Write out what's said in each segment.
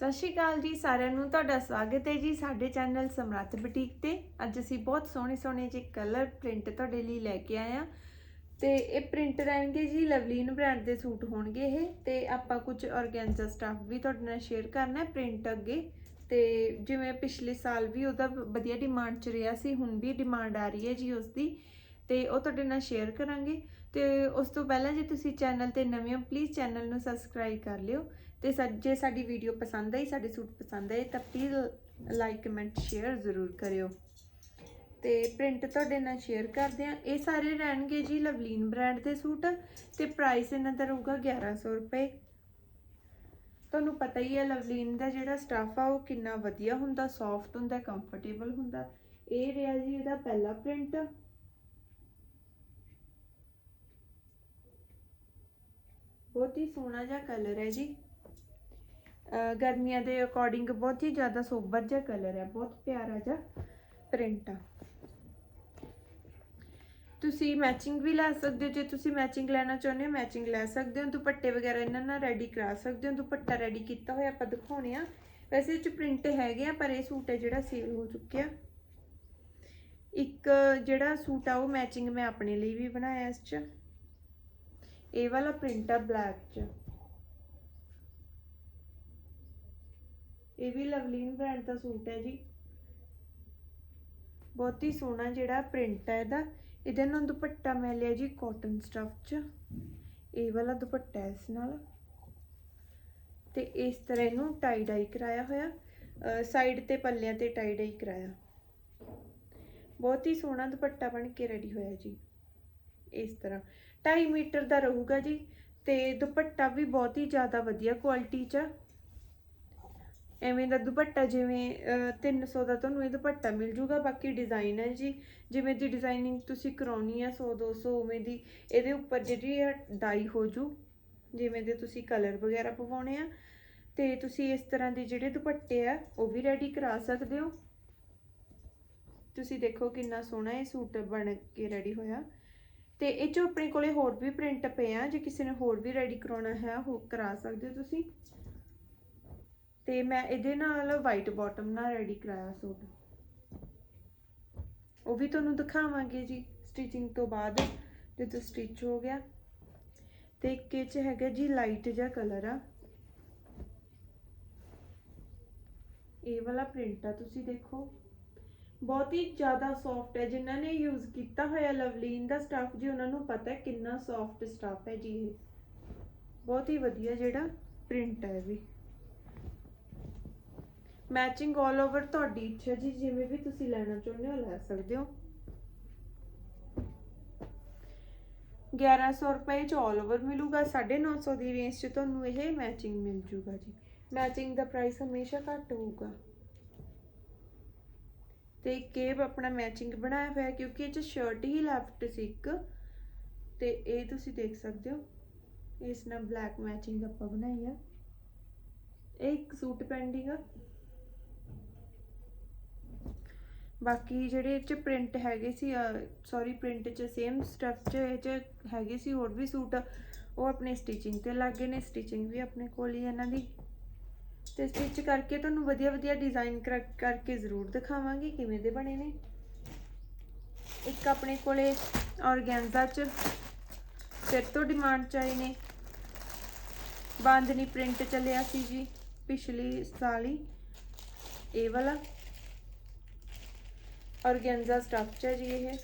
ਸਤਿ ਸ਼੍ਰੀ ਅਕਾਲ ਜੀ, ਸਾਰਿਆਂ ਨੂੰ ਤੁਹਾਡਾ ਸਵਾਗਤ ਹੈ ਜੀ ਸਾਡੇ ਚੈਨਲ ਸਮਰੱਥ ਬੁਟੀਕ ਤੇ। ਅੱਜ ਅਸੀਂ ਬਹੁਤ ਸੋਹਣੇ ਸੋਹਣੇ ਜਿਹੇ ਕਲਰ ਪ੍ਰਿੰਟ ਤੁਹਾਡੇ ਲਈ ਲੈ ਕੇ ਆਏ ਆ ਤੇ ਇਹ ਪ੍ਰਿੰਟ ਰਹਿਣਗੇ ਜੀ ਲਵਲੀਨ ਬ੍ਰਾਂਡ ਦੇ ਸੂਟ ਹੋਣਗੇ ਇਹ ਤੇ ਆਪਾਂ ਕੁਝ ਆਰਗੈਂਜ਼ਾ ਸਟਾਫ ਵੀ ਤੁਹਾਡੇ ਨਾਲ ਸ਼ੇਅਰ ਕਰਨਾ ਹੈ ਪ੍ਰਿੰਟ ਅੱਗੇ। ਤੇ ਜਿਵੇਂ ਪਿਛਲੇ ਸਾਲ ਵੀ ਉਹਦਾ ਵਧੀਆ ਡਿਮਾਂਡ ਚ ਰਿਹਾ ਸੀ, ਹੁਣ ਵੀ ਡਿਮਾਂਡ ਆ ਰਹੀ ਹੈ ਜੀ ਉਸ ਦੀ ਤੇ ਉਹ ਤੁਹਾਡੇ ਨਾਲ ਸ਼ੇਅਰ ਕਰਾਂਗੇ। ਤੇ ਉਸ ਤੋਂ ਪਹਿਲਾਂ ਜੇ ਤੁਸੀਂ ਚੈਨਲ ਤੇ ਨਵੇਂ ਹੋ ਪਲੀਜ਼ ਚੈਨਲ ਨੂੰ ਸਬਸਕ੍ਰਾਈਬ ਕਰ ਲਿਓ। ਤੇ ਸਾ- ਜੇ ਸਾਡੀ ਵੀਡੀਓ ਪਸੰਦ ਆਈ, ਸਾਡੇ ਸੂਟ ਪਸੰਦ ਆਏ, ਤਾਂ ਪਲੀਜ਼ ਲਾਈਕ ਕਮੈਂਟ ਸ਼ੇਅਰ ਜ਼ਰੂਰ ਕਰਿਓ। ਤੇ ਪ੍ਰਿੰਟ ਤੁਹਾਡੇ ਨਾਲ ਸ਼ੇਅਰ ਕਰਦੇ ਆ ਇਹ ਸਾਰੇ ਰਹਿਣਗੇ ਜੀ ਲਵਲੀਨ ਬ੍ਰਾਂਡ ਦੇ ਸੂਟ ਤੇ ਪ੍ਰਾਈਸ ਇਹਨਾਂ ਦਾ ਰਹੂਗਾ 1100 ਰੁਪਏ। ਤੁਹਾਨੂੰ ਪਤਾ ਹੀ ਹੈ ਲਵਲੀਨ ਦਾ ਜਿਹੜਾ ਸਟਾਫ ਆ, ਉਹ ਕਿੰਨਾ ਵਧੀਆ ਹੁੰਦਾ ਸੌਫਟ ਹੁੰਦਾ ਕੰਫਰਟੇਬਲ ਹੁੰਦਾ। ਇਹ ਰਿਹਾ ਜੀ ਇਹਦਾ ਪਹਿਲਾ ਪ੍ਰਿੰਟ ਬਹੁਤ ਹੀ ਸੋਹਣਾ ਜਿਹਾ ਕਲਰ ਹੈ ਜੀ। ਗਰਮੀਆਂ ਦੇ ਅਕੋਰਡਿੰਗ ਬਹੁਤ ਹੀ ਜ਼ਿਆਦਾ ਸੋਬਰ ਜਿਹਾ ਕਲਰ ਹੈ, ਬਹੁਤ ਪਿਆਰਾ ਜਿਹਾ ਪ੍ਰਿੰਟ ਆ। ਤੁਸੀਂ ਮੈਚਿੰਗ ਵੀ ਲੈ ਸਕਦੇ ਹੋ, ਜੇ ਤੁਸੀਂ ਮੈਚਿੰਗ ਲੈਣਾ ਚਾਹੁੰਦੇ ਹੋ ਮੈਚਿੰਗ ਲੈ ਸਕਦੇ ਹੋ। ਦੁਪੱਟੇ ਵਗੈਰਾ ਇਹਨਾਂ ਨਾਲ ਰੈਡੀ ਕਰਾ ਸਕਦੇ ਹੋ। ਦੁਪੱਟਾ ਰੈਡੀ ਕੀਤਾ ਹੋਇਆ ਆਪਾਂ ਦਿਖਾਉਣੇ ਆ। ਵੈਸੇ ਇਹ ਚ ਪ੍ਰਿੰਟ ਹੈਗੇ ਆ, ਪਰ ਇਹ ਸੂਟ ਹੈ ਜਿਹੜਾ ਸੇਲ ਹੋ ਚੁੱਕਿਆ। ਇੱਕ ਜਿਹੜਾ ਸੂਟ ਆ, ਉਹ ਮੈਚਿੰਗ ਮੈਂ ਆਪਣੇ ਲਈ ਵੀ ਬਣਾਇਆ ਇਸ ਚ। ਇਹ ਵਾਲਾ ਪ੍ਰਿੰਟ ਆ ਬਲੈਕ ਚ। ਇਹ ਵੀ ਲਵਲੀਨ ਬ੍ਰਾਂਡ ਦਾ ਸੂਟ ਹੈ ਜੀ। ਬਹੁਤ ਹੀ ਸੋਹਣਾ ਜਿਹੜਾ ਪ੍ਰਿੰਟ ਹੈ ਇਹਦਾ। ਇਹਦੇ ਨਾਲ ਦੁਪੱਟਾ ਮੈਂ ਲਿਆ ਜੀ ਕਾਟਨ ਸਟਫ ਚ। ਇਹ ਵਾਲਾ ਦੁਪੱਟਾ ਇਸ ਨਾਲ। ਤੇ ਇਸ ਤਰ੍ਹਾਂ ਇਹਨੂੰ ਟਾਈ ਡਾਈ ਕਰਾਇਆ ਹੋਇਆ। ਸਾਈਡ ਤੇ ਪੱਲਿਆਂ ਤੇ ਟਾਈ ਡਾਈ ਕਰਾਇਆ। ਬਹੁਤ ਹੀ ਸੋਹਣਾ ਦੁਪੱਟਾ ਬਣ ਕੇ ਰੈਡੀ ਹੋਇਆ ਜੀ। ਇਸ ਤਰ੍ਹਾਂ। 2.5 ਮੀਟਰ ਦਾ ਰਹੂਗਾ ਜੀ। ਤੇ ਦੁਪੱਟਾ ਵੀ ਬਹੁਤ ਹੀ ਜ਼ਿਆਦਾ ਵਧੀਆ ਕੁਆਲਿਟੀ ਚ ਆ। ਐਵੇਂ ਦਾ ਦੁਪੱਟਾ ਜਿਵੇਂ ਅਹ, 300 ਦਾ ਤੁਹਾਨੂੰ ਇਹ ਦੁਪੱਟਾ ਮਿਲ ਜੂਗਾ ਬਾਕੀ ਡਿਜ਼ਾਈਨ ਹੈ ਜੀ। ਜਿਵੇਂ ਦੀ ਡਿਜ਼ਾਈਨਿੰਗ ਤੁਸੀਂ ਕਰਾਉਣੀ ਆ 100 200 ਉਵੇਂ ਦੀ ਇਹਦੇ ਉੱਪਰ ਜਿਹੜੀ ਡਾਈ ਹੋ ਜੂ। ਜਿਵੇਂ ਦੇ ਤੁਸੀਂ ਕਲਰ ਵਗੈਰਾ ਪਵਾਉਣੇ ਆ ਤੇ ਤੁਸੀਂ ਇਸ ਤਰ੍ਹਾਂ ਦੇ ਜਿਹੜੇ ਦੁਪੱਟੇ ਆ ਉਹ ਵੀ ਰੈਡੀ ਕਰਾ ਸਕਦੇ ਹੋ। ਤੁਸੀਂ ਦੇਖੋ ਕਿੰਨਾ ਸੋਹਣਾ ਇਹ ਸੂਟ ਬਣ ਕੇ ਰੈਡੀ ਹੋਇਆ। ਤੇ ਇਹ ਚੋਂ ਆਪਣੇ ਕੋਲੇ ਹੋਰ ਵੀ ਪ੍ਰਿੰਟ ਪਏ ਆ ਜੇ ਕਿਸੇ ਨੇ ਹੋਰ ਵੀ ਰੈਡੀ ਕਰਾਉਣਾ ਹੈ ਉਹ ਕਰਾ ਸਕਦੇ ਹੋ ਤੁਸੀਂ। ਤੇ ਮੈਂ ਇਹਦੇ ਨਾਲ ਵਾਈਟ ਬਾਟਮ ਨਾਲ ਰੈਡੀ ਕਰਾਇਆ ਸੂਟ। ਉਹ ਵੀ ਤੁਹਾਨੂੰ ਦਿਖਾਵਾਂਗੇ ਜੀ ਸਟਿਚਿੰਗ ਤੋਂ ਬਾਅਦ, ਜਦੋਂ ਸਟਿਚ ਹੋ ਗਿਆ। ਤੇ ਇੱਕ ਇਹ ਚ ਹੈਗਾ ਜੀ ਲਾਈਟ ਜਿਹਾ ਕਲਰ ਆ। ਇਹ ਵਾਲਾ ਪ੍ਰਿੰਟ ਆ, ਤੁਸੀਂ ਦੇਖੋ। ਬਹੁਤ ਹੀ ਜ਼ਿਆਦਾ ਸੌਫਟ ਹੈ, ਜਿਨ੍ਹਾਂ ਨੇ ਯੂਜ਼ ਕੀਤਾ ਹੋਇਆ ਲਵਲੀਨ ਦਾ ਸਟਾਫ ਜੀ, ਉਹਨਾਂ ਨੂੰ ਪਤਾ ਹੈ ਕਿੰਨਾ ਸੌਫਟ ਸਟਾਫ ਹੈ ਜੀ ਇਹ। ਬਹੁਤ ਹੀ ਵਧੀਆ ਜਿਹੜਾ ਪ੍ਰਿੰਟ ਹੈ ਇਹ ਵੀ। ਮੈਚਿੰਗ 올 ਓਵਰ ਤੁਹਾਡੀ ਇੱਛਾ ਜੀ, ਜਿਵੇਂ ਵੀ ਤੁਸੀਂ ਲੈਣਾ ਚਾਹੁੰਦੇ ਹੋ, ਲੈ ਸਕਦੇ ਹੋ। 1100 ਰੁਪਏ ਚ 올 ਓਵਰ ਮਿਲੂਗਾ 950 ਦੀ ਰੇਂਜ 'ਚ ਤੁਹਾਨੂੰ ਇਹ ਮੈਚਿੰਗ ਮਿਲ ਜੂਗਾ ਜੀ। ਮੈਚਿੰਗ ਦਾ ਪ੍ਰਾਈਸ ਹਮੇਸ਼ਾ ਘੱਟ ਹੋਊਗਾ। ਤੇ ਇੱਕ ਆਪਣਾ ਮੈਚਿੰਗ ਬਣਾਇਆ ਹੋਇਆ, ਕਿਉਂਕਿ ਇਹ ਚ ਸ਼ਰਟ ਹੀ ਲੈਫਟ ਸੀ ਇੱਕ। ਤੇ ਇਹ ਤੁਸੀਂ ਦੇਖ ਸਕਦੇ ਹੋ, ਇਸ ਨਾਲ ਬਲੈਕ ਮੈਚਿੰਗ ਆਪਾਂ ਬਣਾਈ ਆ। ਇਹ ਇੱਕ ਸੂਟ ਪੈਂਡਿੰਗ ਆ। ਬਾਕੀ ਜਿਹੜੇ ਇਹ ਚ ਪ੍ਰਿੰਟ ਹੈਗੇ ਸੀ ਸੌਰੀ ਪ੍ਰਿੰਟ ਚ ਸੇਮ ਸਟਫ ਚ ਇਹ ਚ ਹੈਗੇ ਸੀ, ਹੋਰ ਵੀ ਸੂਟ, ਉਹ ਆਪਣੇ ਸਟਿਚਿੰਗ ਤੇ ਲੱਗੇ ਨੇ ਸਟਿਚਿੰਗ ਵੀ ਆਪਣੇ ਕੋਲ ਹੀ ਇਹਨਾਂ ਦੀ। ਤੇ ਸਟਿਚ ਕਰਕੇ ਤੁਹਾਨੂੰ ਵਧੀਆ ਵਧੀਆ ਡਿਜ਼ਾਈਨ ਕਰਕੇ ਜ਼ਰੂਰ ਦਿਖਾਵਾਂਗੇ, ਕਿਵੇਂ ਦੇ ਬਣੇ ਨੇ। ਇੱਕ ਆਪਣੇ ਕੋਲੇ ਔਰਗੈਂਜ਼ਾ ਚ ਫਿਰ ਤੋਂ ਡਿਮਾਂਡ ਚ ਆਏ ਨੇ। ਬਾਂਦਨੀ ਪ੍ਰਿੰਟ ਚੱਲਿਆ ਸੀ ਜੀ, ਪਿਛਲੀ ਸਾਲ ਹੀ। ਇਹ ਵਾਲਾ। ਔਰਗੈਂਜ਼ਾ ਸਟਫ ਹੈ ਜੀ ਇਹ।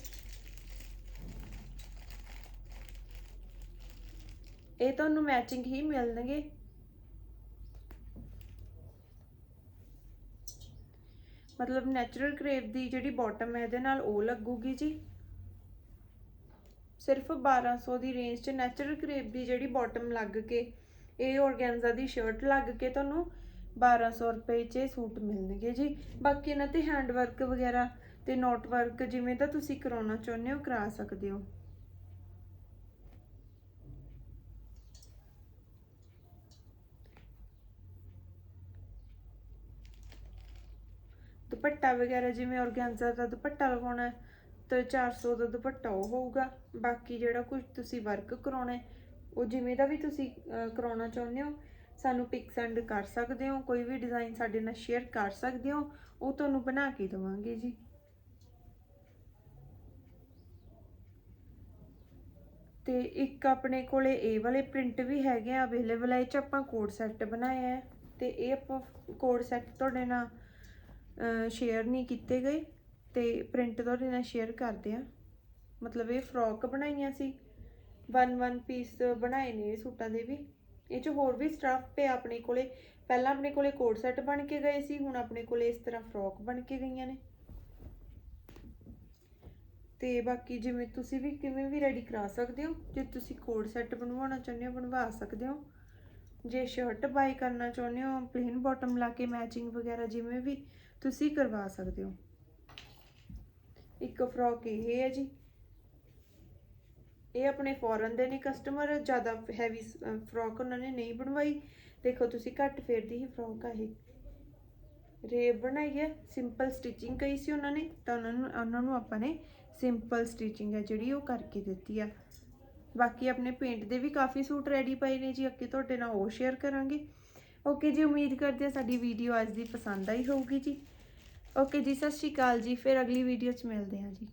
ਇਹ ਤੁਹਾਨੂੰ ਮੈਚਿੰਗ ਹੀ ਮਿਲਣਗੇ। ਮਤਲਬ ਨੈਚੁਰਲ ਕਰੇਪ ਦੀ ਜਿਹੜੀ ਬਾਟਮ ਹੈ, ਇਹਦੇ ਨਾਲ ਉਹ ਲੱਗੂਗੀ ਜੀ। ਸਿਰਫ 1200 ਦੀ ਰੇਂਜ 'ਚ ਨੈਚੁਰਲ ਕਰੇਪ ਦੀ ਜਿਹੜੀ ਬਾਟਮ ਲੱਗ ਕੇ, ਇਹ ਔਰਗੈਂਜ਼ਾ ਦੀ ਸ਼ਰਟ ਲੱਗ ਕੇ ਤੁਹਾਨੂੰ 1200 ਰੁਪਏ 'ਚ ਇਹ ਸੂਟ ਮਿਲਣਗੇ ਜੀ। ਬਾਕੀ ਇਹਨਾਂ ਤੇ ਹੈਂਡ ਵਰਕ ਵਗੈਰਾ ਤੇ ਨੋਟ ਵਰਕ ਜਿਵੇਂ ਦਾ ਤੁਸੀਂ ਕਰਾਉਣਾ ਚਾਹੁੰਦੇ ਹੋ ਕਰਾ ਸਕਦੇ ਹੋ। ਦੁਪੱਟਾ ਵਗੈਰਾ ਜਿਵੇਂ ਔਰਗੈਂਜ਼ਾ ਦਾ ਦੁਪੱਟਾ ਲਗਾਉਣਾ ਹੈ ਤੇ 400 ਦਾ ਦੁਪੱਟਾ ਉਹ ਹੋਊਗਾ। ਬਾਕੀ ਜਿਹੜਾ ਕੁਝ ਤੁਸੀਂ ਵਰਕ ਕਰਾਉਣਾ ਉਹ ਜਿਵੇਂ ਦਾ ਵੀ ਤੁਸੀਂ ਅਹ, ਕਰਾਉਣਾ ਚਾਹੁੰਦੇ ਹੋ ਸਾਨੂੰ ਪਿਕ ਸੈਂਡ ਕਰ ਸਕਦੇ ਹੋ ਕੋਈ ਵੀ ਡਿਜ਼ਾਈਨ ਸਾਡੇ ਨਾਲ ਸ਼ੇਅਰ ਕਰ ਸਕਦੇ ਹੋ ਉਹ ਤੁਹਾਨੂੰ ਬਣਾ ਕੇ ਦੇਵਾਂਗੇ ਜੀ। ਤੇ ਇੱਕ ਆਪਣੇ ਕੋਲੇ ਇਹ ਵਾਲੇ ਪ੍ਰਿੰਟ ਵੀ ਹੈਗੇ ਆ ਅਵੇਲੇਬਲ ਹੈ ਇਹ ਚ ਆਪਾਂ ਕੋਡ ਸੈੱਟ ਬਣਾਇਆ ਹੈ ਤੇ ਇਹ ਆਪਾਂ ਕੋਡ ਸੈੱਟ ਤੁਹਾਡੇ ਨਾਲ ਸ਼ੇਅਰ ਨਹੀਂ ਕੀਤੇ ਗਏ ਤੇ ਪ੍ਰਿੰਟ ਤੁਹਾਡੇ ਨਾਲ ਸ਼ੇਅਰ ਕਰਦੇ ਆ। ਮਤਲਬ ਇਹ ਫਰੋਕ ਬਣਾਈਆਂ ਸੀ ਵਨ ਵਨ ਪੀਸ ਬਣਾਏ ਨੇ ਇਹ ਸੂਟਾਂ ਦੇ ਵੀ। ਇਹ ਚ ਹੋਰ ਵੀ ਸਟਫ ਪਿਆ ਆਪਣੇ ਕੋਲੇ, ਪਹਿਲਾਂ ਆਪਣੇ ਕੋਲੇ ਕੋਡ ਸੈੱਟ ਬਣ ਕੇ ਗਏ ਸੀ, ਹੁਣ ਆਪਣੇ ਕੋਲੇ ਇਸ ਤਰ੍ਹਾਂ ਫਰੋਕ ਬਣ ਕੇ ਗਈਆਂ ਨੇ। ਤੇ ਬਾਕੀ ਜਿਵੇਂ ਤੁਸੀਂ ਵੀ ਕਿਵੇਂ ਵੀ ਰੈਡੀ ਕਰਾ ਸਕਦੇ ਹੋ, ਜੇ ਤੁਸੀਂ ਕੋਡ ਸੈੱਟ ਬਣਵਾਉਣਾ ਚਾਹੁੰਦੇ ਹੋ, ਬਣਵਾ ਸਕਦੇ ਹੋ। ਜੇ ਸ਼ਰਟ ਬਾਈ ਕਰਨਾ ਚਾਹੁੰਦੇ ਹੋ ਪਲੇਨ ਬਾਟਮ ਲਾ ਕੇ ਮੈਚਿੰਗ ਵਗੈਰਾ ਜਿਵੇਂ ਵੀ, ਤੁਸੀਂ ਕਰਵਾ ਸਕਦੇ ਹੋ। ਇੱਕ ਫਰੋਕ ਇਹ ਹੈ ਜੀ। ਇਹ ਆਪਣੇ ਫੋਰਨ ਦੇ ਨੇ ਕਸਟਮਰ ਜ਼ਿਆਦਾ ਹੈਵੀ ਫਰੋਕ ਉਹਨਾਂ ਨੇ ਨਹੀਂ ਬਣਵਾਈ। ਦੇਖੋ ਤੁਸੀਂ ਘੱਟ ਫੇਰ ਦੀ ਹੀ ਫਰੋਕ ਆ ਇਹ। ਰੇਬ ਬਣਾਈ ਹੈ ਸਿੰਪਲ ਸਟਿਚਿੰਗ ਕਹੀ ਸੀ ਉਹਨਾਂ ਨੇ, ਤਾਂ ਉਹਨਾਂ ਨੂੰ ਉਹਨਾਂ ਨੂੰ ਆਪਾਂ ਨੇ ਸਿੰਪਲ ਸਟਿਚਿੰਗ ਹੈ ਜਿਹੜੀ ਉਹ ਕਰਕੇ ਦਿੱਤੀ ਆ। ਬਾਕੀ ਆਪਣੇ ਪੇਂਟ ਦੇ ਵੀ ਕਾਫੀ ਸੂਟ ਰੈਡੀ ਪਏ ਨੇ ਜੀ, ਅੱਗੇ ਤੁਹਾਡੇ ਨਾਲ ਉਹ ਸ਼ੇਅਰ ਕਰਾਂਗੇ। ਓਕੇ ਜੀ, ਉਮੀਦ ਕਰਦੇ ਹਾਂ ਸਾਡੀ ਵੀਡੀਓ ਅੱਜ ਦੀ ਪਸੰਦ ਆਈ ਹੋਊਗੀ ਜੀ। ਓਕੇ ਜੀ, ਸਤਿ ਸ਼੍ਰੀ ਅਕਾਲ ਜੀ, ਫਿਰ ਅਗਲੀ ਵੀਡੀਓ 'ਚ ਮਿਲਦੇ ਹਾਂ ਜੀ।